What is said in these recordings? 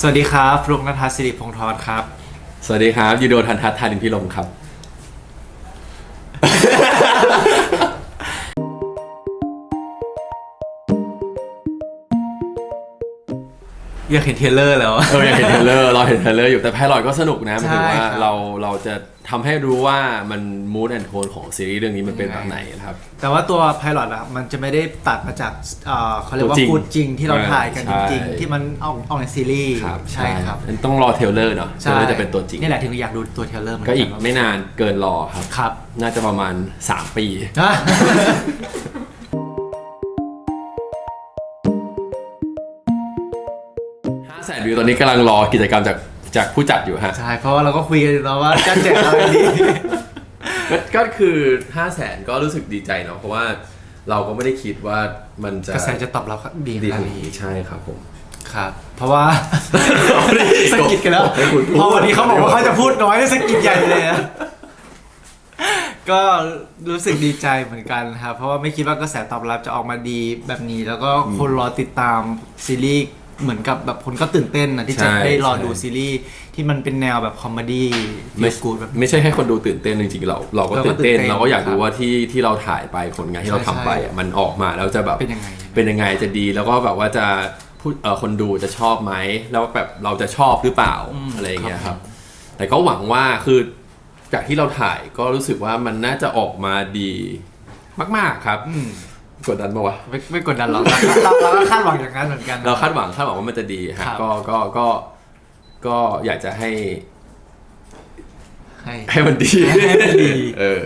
สวัสดีครับฟลุกนัทศิริพงศ์ทรครับ สวัสดีครับยูโดทันทัศน์ธานินพิรมครับ อยากเห็นเทรลเลอร์แล้ว เอออยากเห็นเทรลเลอร์เราเห็นเทรลเลอร์อยู่แต่ไพลอตก็สนุกนะหมายถึงใช่ว่าครับ เราเราจะทำให้รู้ว่ามันมูดแอนโทนของซีรีส์เรื่องนี้มันเป็นแบบไหนนะครับ แต่ว่าตัวไพลอตอะมันจะไม่ได้ตัดมาจากเอ่อเขาเรียกว่าตัวจริงฟูดจริงที่เราถ่ายกันใช่จริงๆที่มันออกออกในซีรีส์ใช่ครับมันต้องรอเทรลเลอร์เนาะเทรลเลอร์จะเป็นตัวจริง นี่แหละถึงอยากดูตัวเทรลเลอร์เหมือนก็กันอีกไม่นานเกินรอครับ ครับ น่าจะประมาณ 3 ปี อะ วิวตอนนี้กำลังรอกิจกรรมจากจากผู้จัดอยู่ฮะ ใช่เพราะว่าเราก็คุยกันอยู่แล้วว่าจะแจกอะไรดี ก็ก็คือ5 0 0แสนก็รู้สึกดีใจเนาะเพราะว่าเราก็ไม่ได้คิดว่ามันจะกระแสจะตอบรับดีดีขขนาดนาดนี้นี้ใช่ครับผม ครับ เพราะว่าเอาดิสะกิดกันแล้วให้คุณพูด พอวันนี้เขาบอกว่าเขาจะพูดน้อยได้สะกิดใหญ่เลยนะก็รู้สึกดีใจเหมือนกันครับเพราะว่าไม่คิดว่ากระแสตอบรับจะออกมาดีแบบนี้ แล้วก็คนรอติดตามซีรีส์ เหมือนกับแบบคนก็ตื่นเต้นนะที่จะใช่ได้รอใช่ดูซีรีส์ที่มันเป็นแนวแบบคอมเมดี้ไม่ฟีลกูดแบบ ไม่ใช่แค่คนดูตื่นเต้นจริงๆเราเราก็เราก็ตื่นเต้นตื่นเต้นเราก็อยากครัรู้บว่าที่ที่เราถ่ายไปผลงานที่เราใช่ทำไปอะใช่มันออกมาแล้วจะแบบเป็นยังไง เป็นยังไงจะดีแล้วก็แบบว่าจะผู้เอ่อคนดูจะชอบไหมแล้วแบบเราจะชอบหรือเปล่าอะไรอย่างเงี้ยครับ แต่ก็หวังว่าคือจากที่เราถ่ายก็รู้สึกว่ามันน่าจะออกมาดีมาก ๆครับอืม กดดันปะวะ ไม่ไม่กดดันหรอกเราเราเราก็คาดหวังอย่างนั้นเหมือนกันเราคาดหวังคาดหวังว่ามันจะดีฮะครับ ก็ก็ก็ก็อยากจะให้ให้ ให้มันดีให้มันดี เออ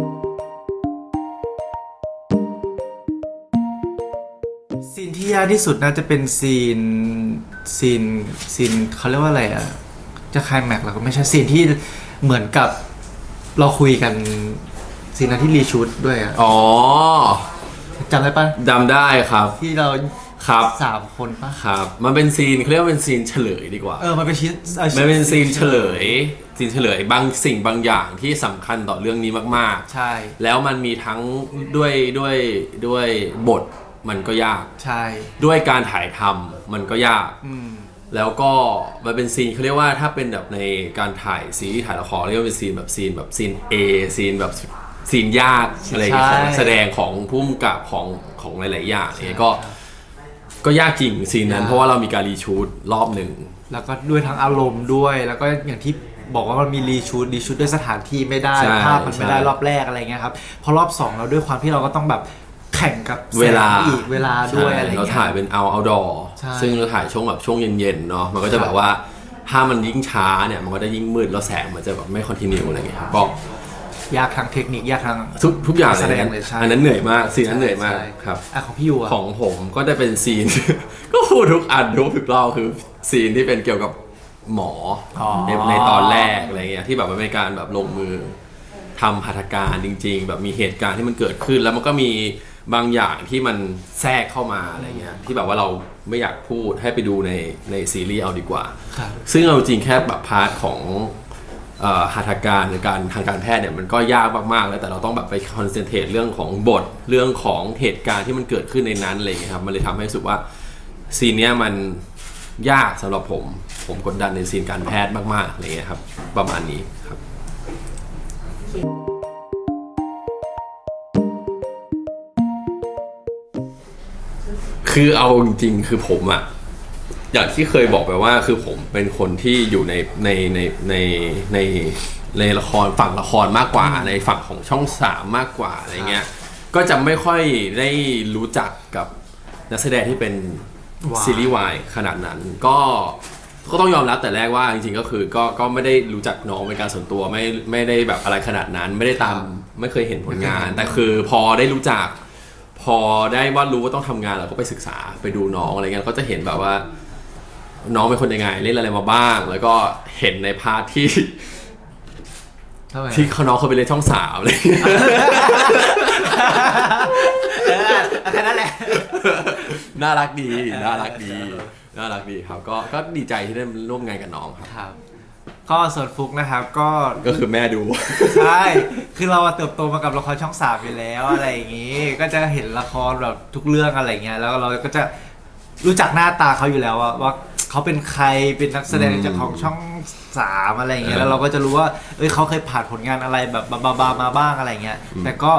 ซีนที่ยากที่สุดน่าจะเป็นซีนซีนซีนเขาเรียกว่าอะไรอะจะคลายแม็กซ์แล้วก็ไม่ใช่ซีนที่เหมือนกับเราคุยกันซีนนั้นที่รีชูดด้วยอะอ๋อ จำได้ปะจำได้ครับ ที่เราครับสามคนปะครับ มันเป็นซีนเขาเรียกว่าเป็นซีนเฉลยดีกว่า เออมันเป็นชิ้นอ่อมันเป็นซีนเฉลยซีนเฉลยบางสิ่งบางอย่างที่สำคัญต่อเรื่องนี้มากใช่ ๆ แล้วมันมีทั้งด้วยด้วยด้วยบทมันก็ยาก ใช่ ด้วยการถ่ายทำมันก็ยาก อืม แล้วก็มันเป็นซีนเขาเรียกว่าถ้าเป็นแบบในการถ่ายซีรีส์ถ่ายละครเรียกว่าเป็นซีนแบบซีนแบบซีน A ซีนแบบ ซีนยากอะไรอย่างเงี้ยของนักแสดงของผู้กำกับของของหลาย ๆ อย่างเนี่ยก็ก็ยากจริงซีนนั้นยากเพราะว่าเรามีการรีชูตรอบหนึ่ง แล้วก็ด้วยทั้งอารมณ์ด้วย แล้วก็อย่างที่บอกว่ามันมีรีชูดรีชูดด้วยสถานที่ไม่ได้ใช่ภาพมันไม่ได้ใช่รอบแรกอะไรเงี้ยครับพอรอบสองเราด้วยความที่เราก็ต้องแบบแข่งกับแสงเวลาอีกเวลาด้วยอะไรใช่เราเงี้ยถ่ายเป็นเอาเอาดอใช่ซึ่งเราถ่ายช่วงแบบช่วงเย็นๆเนาะมันก็จะครับแบบว่าถ้ามันยิ่งช้าเนี่ยมันก็จะยิ่งมืดแล้วแสงมันจะแบบไม่คอนติเนียอะไรเงี้ยครับก็ ยากทางเทคนิคยากทาง ทุกทุกอย่างแสดงเลยเลยใช่อันนั้นเหนื่อยมากซีนนั้นเหนื่อยมากใช่ครับ อะของพี่ยูอะ ของผมก็จะเป็นซีน ก็พูดทุกอันทุกทุกรอบคือซีนที่เป็นเกี่ยวกับหมอออ ในในตอนแรกอะไรเงี้ยที่แบบมันเป็นการแบบลงมือทำหัตถการจริง ๆ แบบมีเหตุการณ์ที่มันเกิดขึ้น แล้วมันก็มีบางอย่างที่มันแทรกเข้ามาอะไรเงี้ยที่แบบว่าเราไม่อยากพูดให้ไปดูในในซีรีส์เอาดีกว่า ครับ ซึ่งเอาจริงแค่แบบพาร์ทของเอ่อ หัตถการหรือการทางการแพทย์เนี่ยมันก็ยากมากๆแล้วแต่เราต้องแบบไปคอนเซนเทรตเรื่องของบทเรื่องของเหตุการณ์ที่มันเกิดขึ้นในนั้นอะไรเงี้ยครับมันเลยทำให้รู้สึกว่าซีนเนี้ยมันยากสำหรับผม ผมกดดันในซีนการแพทย์มากๆอะไรเงี้ยครับ ประมาณนี้ครับคือเอาจริงๆคือผมอะ อย่างที่เคยบอกไปว่าคือผมเป็นคนที่อยู่ในในในในในในละครฝั่งละครมากกว่า ในฝั่งของช่องสามมากกว่าอะไรเงี้ย ก็จะไม่ค่อยได้รู้จักกับนักแสดงที่เป็นวายซีรีส์วายขนาดนั้น ก็ก็ต้องยอมรับแต่แรกว่าจริงๆก็คือก็ก็ไม่ได้รู้จักน้องเป็นการส่วนตัวไม่ไม่ได้แบบอะไรขนาดนั้น ไม่ได้ตามไม่เคยเห็นผลงาน แต่คือพอได้รู้จัก พอได้ว่ารู้ว่าต้องทำงานเราก็ไปศึกษาไปดูน้องอะไรเงี้ยก็จะเห็นแบบว่า น้องเป็นคนยังไงเล่นอะไรมาบ้าง แล้วก็เห็นในพาร์ทที่ เท่าไหร่ที่เขาน้องเขาไปเล่นช่องสามเลยเออแค่นั้นแหละ น่ารักดีน่ารักดี น่ารักดีครับก็ก็ดีใจที่ได้ร่วมงานกับน้องครับ ครับ ก็ส่วนฟุกนะครับก็ ก็คือแม่ดู ใช่ คือเราอะเติบโตมากับละครช่องสามอยู่แล้วอะไรอย่างงี้ ก็จะเห็นละครแบบทุกเรื่องอะไรเงี้ย แล้วเราก็จะรู้จักหน้าตาเขาอยู่แล้วว่าว่า เขาเป็นใครเป็นนักแสดงอืมจากของช่องสามอะไรอย่างเงี้ยเออแล้วเราก็จะรู้ว่าเอ้ยเขาเคยผ่านผลงานอะไรแบบบาบาๆมาบ้างอะไรเงี้ยอืมแต่ก็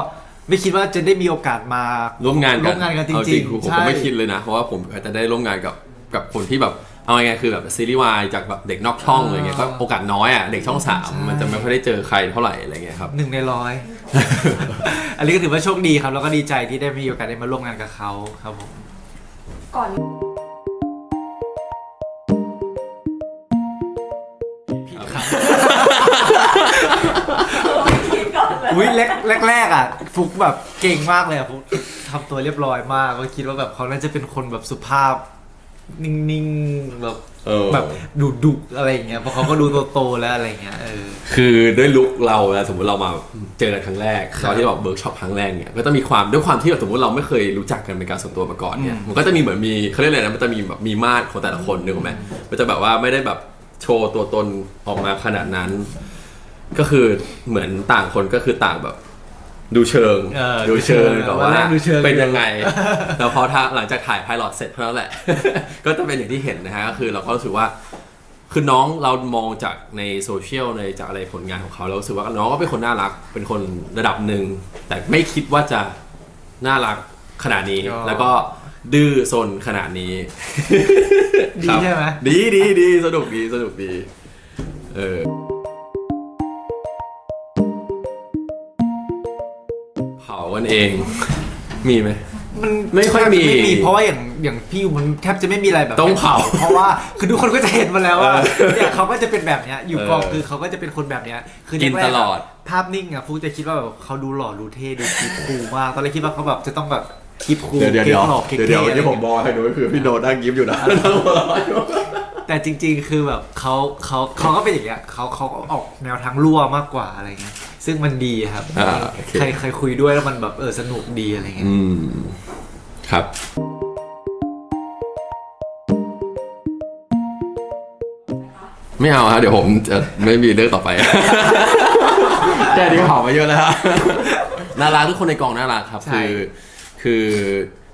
ไม่คิดว่าจะได้มีโอกาสมาร่วมงานกันร่วมงานกันจเอาริงผมๆผมใช่ก็ไม่คิดเลยนะ เพราะว่าผมจะได้ร่วมงานกับกับคนที่แบบเอาไงายๆคือแบบซีรีส์วายจากแบบเด็กนอกช่องอะไรเงี้ยก็โอกาสน้อยอะเด็กช่องสามใช่มันจะไม่ค่อยได้เจอใครเท่าไหร่อะไรเงี้ยครับ หนึ่งในร้อย อันนี้ก็ถือว่าโชคดีครับ แล้วก็ดีใจที่ได้มีโอกาสได้มาร่วมงานกับเขาครับผม ก่อน อนเลยอุ้ยแรกแรกแรกอะฟุกแบบเก่งมากเลยอะฟุกทำตัวเรียบร้อยมากก็คิดว่าแบบเขาน่าจะเป็นคนแบบสุภาพ นิ่งๆแบบเออ แบบดุดุๆอะไรอย่างเงี้ยเพราะเขาก็ดูโตๆแล้วอะไรอย่างเงี้ยเออ คือด้วยลุคเราแล้วสมมติเรามาเจอกันครั้งแรกครับตอนที่แบบเบิร์กช็อปครั้งแรกเนี่ยก็จะมีความด้วยความที่แบบสมมติเราไม่เคยรู้จักกันเป็นการส่วนตัวมาก่อนเนี่ยอืมมันก็จะมีเหมือนมีเขาเรียกอะไรนะมันจะมีแบบมีมาดของแต่ละคนนึกออกไหมมันจะแบบว่าไม่ได้แบบโชว์ตัวตนออกมาขนาดนั้น ก็คือเหมือนต่างคนก็คือต่างแบบ ดูเชิงเออดูเชิงดูเชิงแบบว่าวันแรกดูเชิง เป็นยังไง แล้วพอถ้าหลังจากถ่ายไพลอตเสร็จเท่านั้นแหละ ก็จะเป็นอย่างที่เห็นนะฮะก็คือเราก็รู้สึกว่า คือน้องเรามองจากในโซเชียลในจากอะไรผลงานของเขาเรารู้สึกว่าน้องก็เป็นคนน่ารักเป็นคนระดับหนึ่งแต่ไม่คิดว่าจะน่ารักขนาดนี้ก็แล้วก็ดื้อซนขนาดนี้ ดีครับใช่ไหม ดีดีดีสนุกดีสนุกดี เออ เผากันเอง มีไหม มันไม่ค่อยมีไม่มี เพราะว่าอย่างอย่างพี่ยูมันแทบจะไม่มีอะไรแบบต้องเผาเพราะว่าคือทุกคนก็จะเห็นมาแล้วว่าเออเนี่ยเขาก็จะเป็นแบบเนี้ยอยู่กองเออคือเขาก็จะเป็นคนแบบเนี้ยคือกินแรๆะตลอด ภาพนิ่งอะฟูจะคิดว่าแบบเขาดูหล่อดูเท่ดูคีบคูลมากตอนแรกคิดว่าเขาแบบจะต้องแบบคีบคูลเดี๋ยวเดี๋ยวเดี๋ยวหล่อเท่เดี๋ยวเดี๋ยวๆอะไรที่ผมเงี้ยบอกให้ดูก็คือพี่โนนั่งยิ้มอยู่นะแต่จริง ๆ คือแบบเขาเขาเขาก็เป็นอย่างเงี้ยเขาเขาก็ออกแนวทางรั่วมากกว่าอะไรเงี้ย ซึ่งมันดีครับอ่าโอเค ใครใครคุยด้วยแล้วมันแบบเออสนุกดีอะไรเงี้ย อืม ครับ ไม่เอาครับเดี๋ยวผมจะไม่มีเรื่องต่อไป แค่นี้ก็หอมมาเยอะแล้วครับน่ารักทุกคนในกองน่ารักครับ ใช่ คือ คือ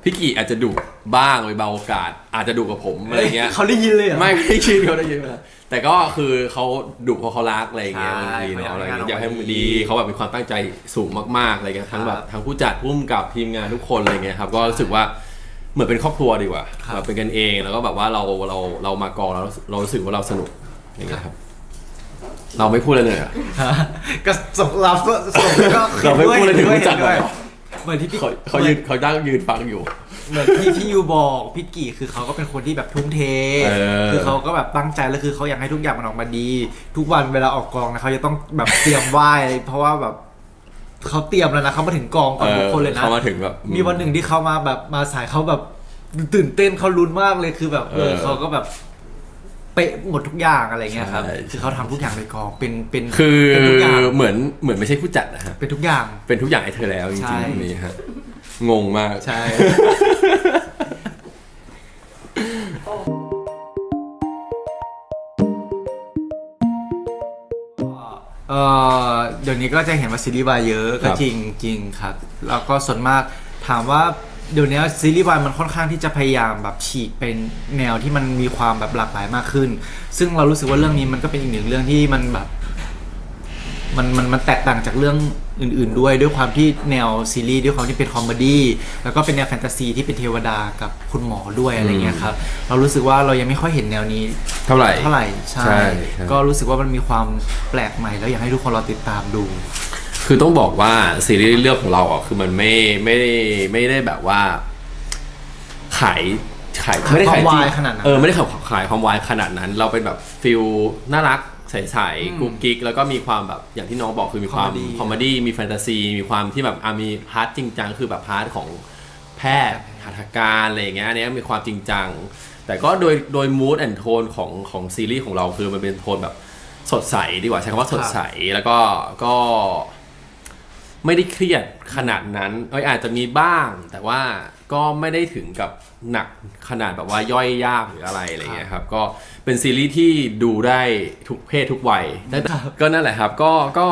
พี่กีอาจจะดุบ้างไปเบาโอกาส อาจจะดุกับผมอะไรเงี้ย เขาได้ยินเลยเหรอ ไม่ไม่คิดเขาได้ยินมา แต่ก็คือเขาดุเพราะเขารักอะไรอย่างเงี้ยใช่บางทีเนาะอะไรเขาเงี้ยอยากกอายให้ให้งานออกมามันดีดีเขาแบบมีความตั้งใจสูงมากๆอะไรเงี้ยทั้งแบบครับทั้งผู้จัดผู้กำกับทีมงานทุกคนอะไรเงี้ยครับก็รู้สึกว่าเหมือนเป็นครอบครัวดีกว่าครับแบบเป็นกันเองแล้วก็แบบว่าเราเราเรามากองแล้วเรารู้สึกว่าเราสนุกอย่างเงี้ยครับ เราไม่พูดเลยเลยเหรอก็ส่งรับส่งก็เราไม่พูดเลยถึงห็นผู้จัดด้วยเหรอเหมือนที่พี่เขาเขายืนเขาดั้งยืนฟังอยู่ เหมือนที่พี่ยูบอกพี่กี่คือเขาก็เป็นคนที่แบบทุ่มเท เออ คือเขาก็แบบตั้งใจแล้วคือเขาอยากให้ทุกอย่างมันออกมาดี ทุกวันเวลาออกกองนะเขาจะต้องแบบเตรียมไหว้เพราะว่าแบบเขาเตรียมแล้วนะเขามาถึงกองก่อนทุกคนเลยนะ เขามาถึงแบบ มีวันหนึ่งที่เขามาแบบมาสายเขาแบบตื่นเต้นเขาลุ้นมากเลยคือแบบเออเออเขาก็แบบเป๊ะหมดทุกอย่างอะไรเงี้ยครับ ใช่ คือเขาทำทุกอย่างในกองเป็นเป็นคือเป็นทุกอย่างเหมือนเหมือนไม่ใช่ผู้จัดนะฮะเป็นทุกอย่าง เป็นทุกอย่างให้เธอแล้วจใช่ ริงๆตรงนี้ฮะ งงมาก ใช่ เออเดี๋ยวนี้ก็จะเห็นว่าซีรีส์วายเยอะครัก็บจริงจริงครับ แล้วก็ส่วนมากถามว่าเดี๋ยวนี้ซีรีส์วายมันค่อนข้างที่จะพยายามแบบฉีกเป็นแนวที่มันมีความแบบหลากหลายมากขึ้น ซึ่งเรารู้สึกว่าเรื่องนี้มันก็เป็นอีกหนึ่งเรื่องที่มันแบบ มันมันมันแตกต่างจากเรื่องอื่น ๆ ด้วยด้วยความที่แนวซีรีส์ด้วยความที่เป็นคอมเมดี้แล้วก็เป็นแนวแฟนตาซีที่เป็นเทวดากับคุณหมอด้วยอะไรเงี้ยครับเรารู้สึกว่าเรายังไม่ค่อยเห็นแนวนี้เท่าไหร่เท่าไหร่ใช่ใช่ใช่ก็รู้สึกว่ามันมีความแปลกใหม่แล้วอยากให้ทุกคนเราติดตามดู คือต้องบอกว่าซีรีส์เรื่องของเราอะคือมันไม่ไม่ได้ไม่ได้แบบว่า ขายขายไม่ได้ขายความวายจริงขนาดนั้น เออไม่ได้ขายขายความวายขนาดนั้น เราเป็นแบบฟิลน่ารัก ใสๆกุ๊กกิ๊กแล้วก็มีความแบบอย่างที่น้องบอกคือมีความ Comedy คอมเมดี้มีแฟนตาซี มีความที่แบบอะมีพาร์ทจริงจังคือแบบพาร์ทของแพทย์หัตถการอะไรอย่างเงี้ยอันเนี้ยมีความจริงจัง แต่ก็โดยโดยมูดแอนโทนของของซีรีส์ของเราคือมันเป็นโทนแบบสดใสดีกว่าใช้คำว่าสดใสแล้วก็ก็ ไม่ได้เครียดขนาดนั้นเอ้ยอาจจะมีบ้าง แต่ว่า ก็ไม่ได้ถึงกับหนักขนาดแบบว่าย่อยยากหรืออะไรอะไรเงี้ยครับก็เป็นซีรีส์ที่ดูได้ทุกเพศทุกวัยแต่ก็นั่นแหละครับก็ก็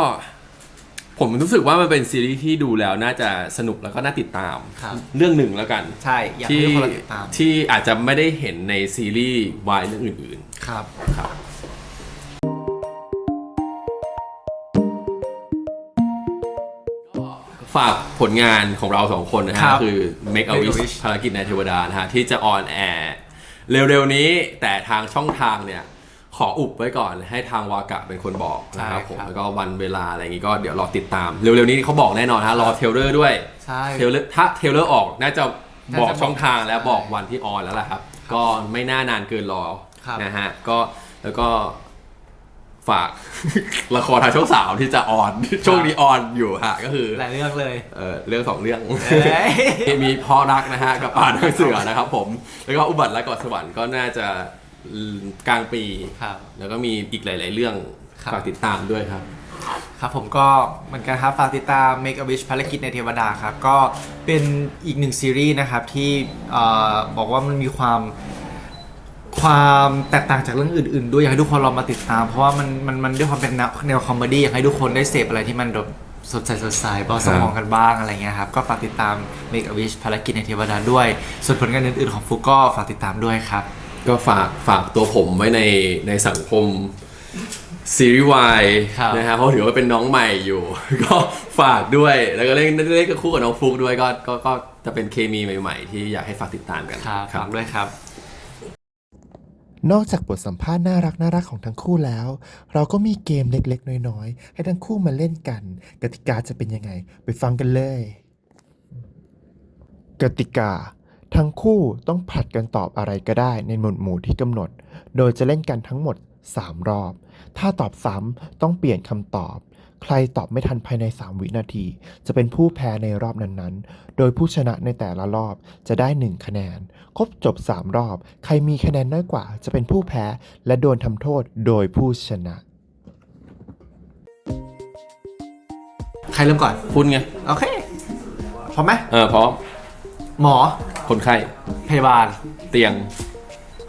ผมรู้สึกว่ามันเป็นซีรีส์ที่ดูแล้วน่าจะสนุกแล้วก็น่าติดตามครับเรื่องหนึ่งแล้วกัน ใช่ อยากให้ที่ทุกคนรอติดตาม ที่อาจจะไม่ได้เห็นในซีรีส์วายเรื่องอื่นครับๆครับ ฝากผลงานของเราสองคนนะคฮะรับคือ Make a Make a Wish Wish ภารกิจในเทวดานะฮะ ที่จะออนแอร์เร็วๆนี้แต่ทางช่องทางเนี่ย ขออุบไว้ก่อนให้ทางวากะเป็นคนบอกนะครับใช่ผม ครับ แล้วก็วันเวลาอะไรอย่างงี้ก็เดี๋ยวรอติดตาม เร็วๆนี้เขาบอกแน่นอนฮะ รอเทรลเลอร์ด้วย ใช่ เทรลเลอร์ถ้าเทรลเลอร์ออกน่าจะบอกน่าจะบอกช่องทางและใช่บอกวันที่ออนแล้วล่ะครับ ก็ไม่น่านานเกินรอครับ นะฮะก็แล้วก็ ฝาก ละครทางช่องสามที่จะออนช่วงนี้ออนอยู่ฮะก็คือหลายเรื่องเลย เออเรื่องสองเรื่องเอ้ยมีพ่อรักนะฮะกับป่านางเสือนะครับ ผม แล้วก็อุบัติและกอดสวรรค์ก็น่าจะกลางปีครับแล้วก็มีอีกหลาย ๆ เรื่องครับฝากติดตามด้วยครับ ครับผมก็เหมือนกันครับฝากติดตาม Make a Wish ภารกิจในเทวดาครับ ก็เป็นอีกหนึ่งซีรีส์นะครับที่เอ่อบอกว่ามันมีความ ความแตกต่างจากเรื่องอื่นๆ ด้วยอยากให้ทุกคนลองมาติดตาม เพราะว่ามันมันมันด้วยความเป็นแนวแนวคอมเมดี้อยากให้ทุกคนได้เสพอะไรที่มันแบบสดใสสดใสเบาสมองกันบ้างอะไรเงี้ยครับ ก็ฝากติดตาม Make a Wish ภารกิจในเทวดาด้วย ส่วนผลงานอื่นๆของฟุกก็ฝากติดตามด้วยครับ ก็ฝากฝากตัวผมไว้ในในสังคมซีรีส์วายครับนะฮะเพราะถือว่าเป็นน้องใหม่อยู่ ก็ฝากด้วยแล้วก็เล่นเล่นกับคู่กับน้องฟลุกด้วยก็ก็ก็จะเป็นเคมีใหม่ ๆ ที่อยากให้ฝากติดตามกัน ครับฝากด้วยครับ นอกจากบทสัมภาษณ์น่ารักน่ารักของทั้งคู่แล้ว เราก็มีเกมเล็กๆ น้อยๆ ให้ทั้งคู่มาเล่นกัน กติกาจะเป็นยังไง ไปฟังกันเลย กติกา ทั้งคู่ต้องผลัดกันตอบอะไรก็ได้ในหมวดหมู่ที่กำหนด โดยจะเล่นกันทั้งหมด 3 รอบ ถ้าตอบซ้ำต้องเปลี่ยนคำตอบ ใครตอบไม่ทันภายใน 3 วินาที จะเป็นผู้แพ้ในรอบนั้นๆ โดยผู้ชนะในแต่ละรอบจะได้ 1 คะแนน ครบจบ 3 รอบ ใครมีคะแนนน้อยกว่า จะเป็นผู้แพ้ และโดนทำโทษโดยผู้ชนะ ใครเริ่มก่อน คุณไง โอเค พร้อมไหม เออพร้อม หมอ คนไข้ พยาบาล เตียง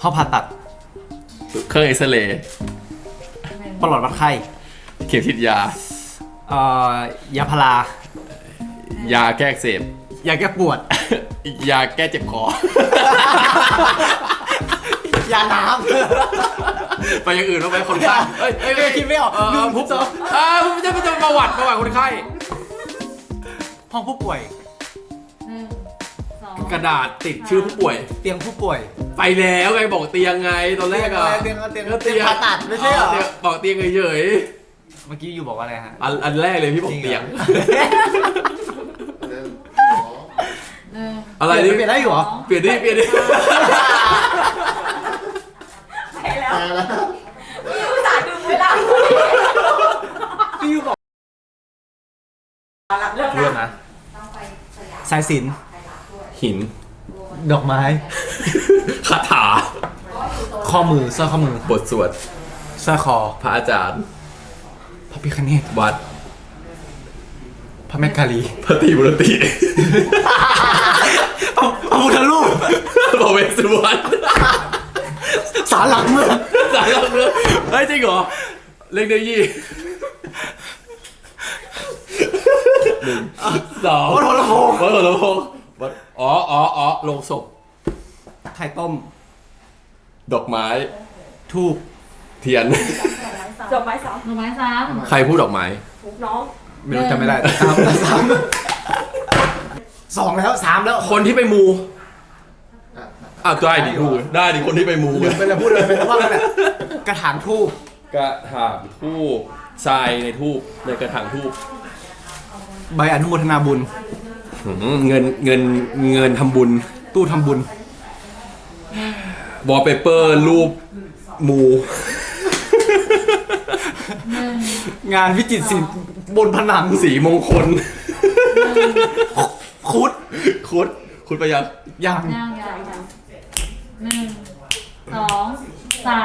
ห้องผ่าตัด เครื่องเอ็กซเรย์ปลอดวัดไข้ เข็มฉีดยา เอ่อยาพารายาแก้อักเสบ ยาแก้ปวด ยาแก้เจ็บคอ ยาน้ไปอย่างอื่นแล้วไปคนไข้เอ้ยำเอ้ยเอ้ยคิดไม่ออกเออหนึ่งผมสองอ่าผมจะไปจะประวัติประวัติคนไข้ ห้องผู้ป่วย หนึ่งสองกระดาษติดชื่อผู้ป่วย เตียงผู้ป่วย ไปแล้วไงบอกเตียงไงตอนแรกอะเตียงเตียงก็เตียงผ่าตัดไม่ใช่เหรอตียงบอกเตียงเฉย เมื่อกี้อยู่บอกว่าอะไรฮะๆอันอันแรกเลยพี่บอกเตียง หนึ่งอะไรเปลี่นี่ยนเปลี่ยนได้อยู่เหรอ เปลี่ยนดิเปลี่ยนดิไปแล้วพี่อุตส่าห์ดึงเวลาพี่อยู่บอกรับเรื่องเรื่องนะนะสายสิญหิน ดอกไม้ คาถา ข้อมือสร้อยข้อมือ บทสวดสร้อยคอ พระอาจารย์ พระพิคเนตวัด พระแม่กาลี พระตรีบุรติพระพระพุทธรูปพระเวสสุวรรณสารหลักเมืองสายลับเมืองเฮ้ยจริงเหรอ เลขเดียวยี่หนึ่งสองวัดหัวลำโพงวัดหัวลำโพงวัดอ๋ออ๋ออ๋อลงศพ ไข่ต้ม ดอกไม้ ทูบเทียน จบไม้สามหน่อไม้ซ้ใครพูดดอกไม้ถูกน้องไม่รู้จำไม่ได้แต่สามแต่สามสองแล้วสามแล้วคนที่ไปมูอ้าวได้ดิดูได้ดิคนที่ไปมูลืมไปแล้วพูดเลยไปแล้วว่ากันแหละกระถางทูบกระถางทูบทรายในทูบในกระถางทูบใบอนุโมทนาบุญ หืมเงินเงินเงินทำบุญตู้ทำบุญวอลเปเปอร์รูปมู งานวิจิตรศิลป์บนผนังสีมงคล คุด คุด คุดไปยังยังำย่างย่างหนึ่งสองสาม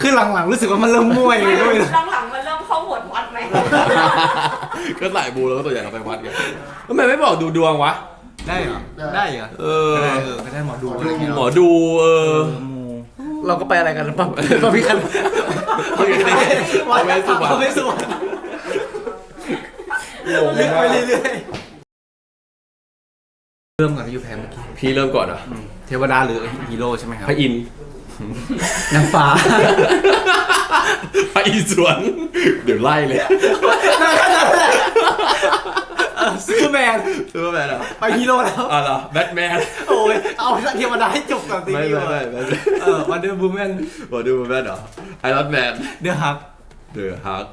คือหลังๆรู้สึกว่ามันเริ่มมั่วเลยด้วย หลังๆมันเริ่มเข้าหมวดวัดไหมก็สายบูแล้วก็ตัวอย่างเราไปวัดกันทำไมไม่บอกดูดวงวะ ได้เหรอ ได้เหรอ เออ ได้เออไม่ได้หมอดูอะไรอย่างเงี้ยหมอดูเออ เราก็ไปอะไรกันปั๊บปั๊บพี่คันพระพิฆเนศวัดพระเวสสุวรรณพระเวสสุวรรณเลือกไปเรื่อยๆเริ่มก่อนพี่ยูแพนเมื่อกี้พี่เริ่มก่อนเหรอะเทวดาหรือฮีโร่ใช่ไหมครับพระอินทร์นางฟ้าพระอินทร์สวน เดี๋ยวไล่เลย ซูเปอร์แมนซูเปอร์แมนเหรอไปฮีโร่แล้วอะเหรอแบทแมนโอ้ยเอาเทวดาให้จบก่อนสิไม่พี่ไม่ไม่ไม่เออวันเดอร์บูแมนบอกดูแมนเหรอไอรอนแมนเดอะฮักเดอะฮัก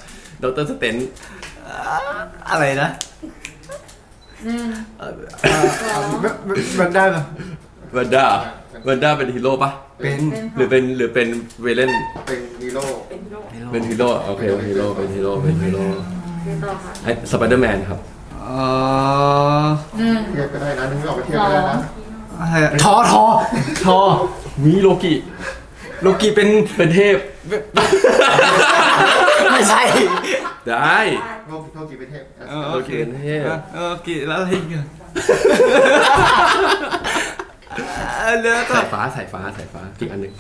ดรสเตนอะไรนะหนึ่งมันได้ปะวันด้าวันด้าเป็นฮีโร่ปะเป็นหรือเป็นหรือเป็นเวเลนเป็นฮีโร่เป็นโรคเป็นฮีโร่โอเคเป็นฮีโร่เป็นฮีโร่เป็นฮีโร่เรียนต่อค่ะไอสไปเดอร์แมนครับ เออหนึ่งเทียบก็ได้นะนึกไม่ออกไปเทียบก็ได้นะอะไรอะทอทอทอมีโลกิ โลกีเป็นเป็นเทพ ไม่ใช่ ได้ โลกโลกีไปเทพเออโลโอกิเคเป็นเทพ เออโอเคแล้วอะไรอีกอะเออเลือกต่อสายฟ้าสายฟ้าสายฟ้าอีกอันหนึ่ง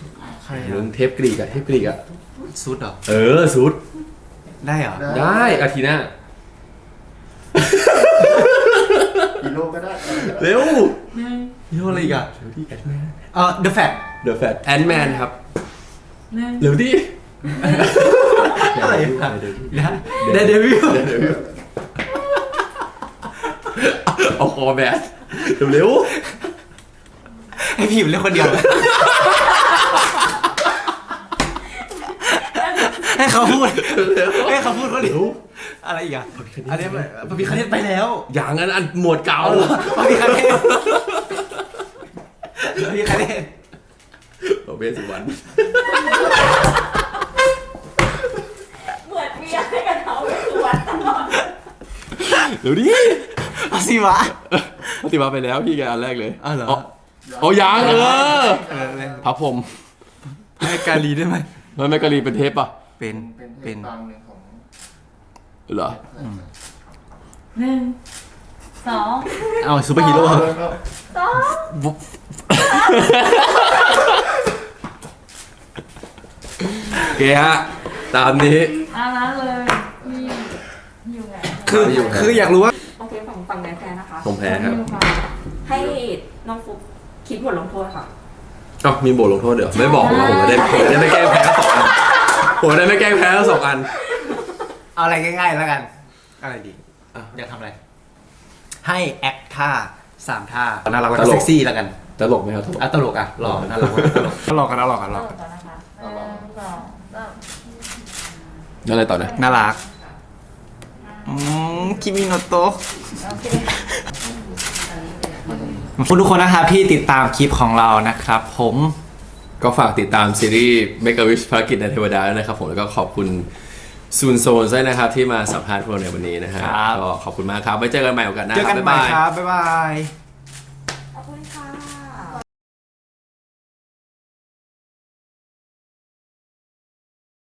ใครหนึ่อะงเทปกรีกอะเทปกรีกอะซุดเหรอเออสุดได้เหรอ ได้อาทีหน้า ฮีโร่ก็ได้ เร็วหนึ่งฮีโร่อะไรอีกอะเร็วที่แอดแมนเออ The Fat เดอะแฟตแอนแมนครับหนึ่งเร็วที่อะไรอะเดี๋ยวที่เดเดวิลเดี๋ยวเดี๋ยวเดี๋ยวเอาคอแบทเร็วให้พี่อยู่เล่นคนเดียว ให้เขาพูดๆเร็วให้เขาพูดคนเดีเร็ยววอะไรอีกอะพระพิฆเนศอันนี้มันพระพิคเนตไปแล้ว อย่างนั้นอันหมวดเก่าพระพิคเนตพระพิคเนตโอเบสุวรรณเหมือนมีอะไรกันเขาไม่สวนตลอดเร็วดิเอาสิวะปฏิบัติไปแล้วพี่แกอันแรกเลยอ้าวเหรออ๋อยังเออเออเลยพระพรหมให้กาลีได้ไหมมันไม่กะลีเป็นเทปป่ะ เป็นเป็นเทเป็พนบางหนึ่งของเหรอ หนึ่งสองเอาซูเปอร์ฮีโร่เออก็สองโอเคฮะ ตามนี้อานั้นเลยมีอยู่ไงคือไม่อยู่ครับ คืออยากรู้ว่า โอเคฝั่งฝั่งแพ้นะคะ ผมแพ้ครับอยู่ค่ะให้น้องฟุกคิดบทลงโทษค่ะ เอ้ามีบทลงโทษเดี๋ยว ไม่บอกผมผมจะได้ผมจะได้ไม่แกล้งแพ้สอ งอันผมจะได้ไม่แกล้งแพ้ทั้งสองอัน เอาอะไรง่ายๆแล้วกัน อะไรดีอะอยากทำอะไร ให้แอคท่าสามท่าน่ารักแล้วตก็ลก เซ็กซี่แล้วกันตลกไหมครับตลก อะตลกอะหล่อน่ารักตลกหล่อกันนะหล่อกันหล่เริ่อมก่อนนะคะหนึ่งสองสามแล้วอะไรต่อนะ น่ารักอืมคิมิโนโตะ โอเค ขอบคุณทุกคนนะครับที่ติดตามคลิปของเรานะครับ ผม ก็ฝากติดตามซีรีส์ Make a Wish ภารกิจในเทวดาด้วยนะครับผมแล้วก็ขอบคุณซูนโซนด้วยนะครับที่มาสัมภาษณ์พวกเราในวันนี้นะฮะก็ขอบคุณมากครับไว้เจอกันใหม่โอกาสหน้าเจอกันครับใหม่บ๊ายบายครับ บ๊ายบาย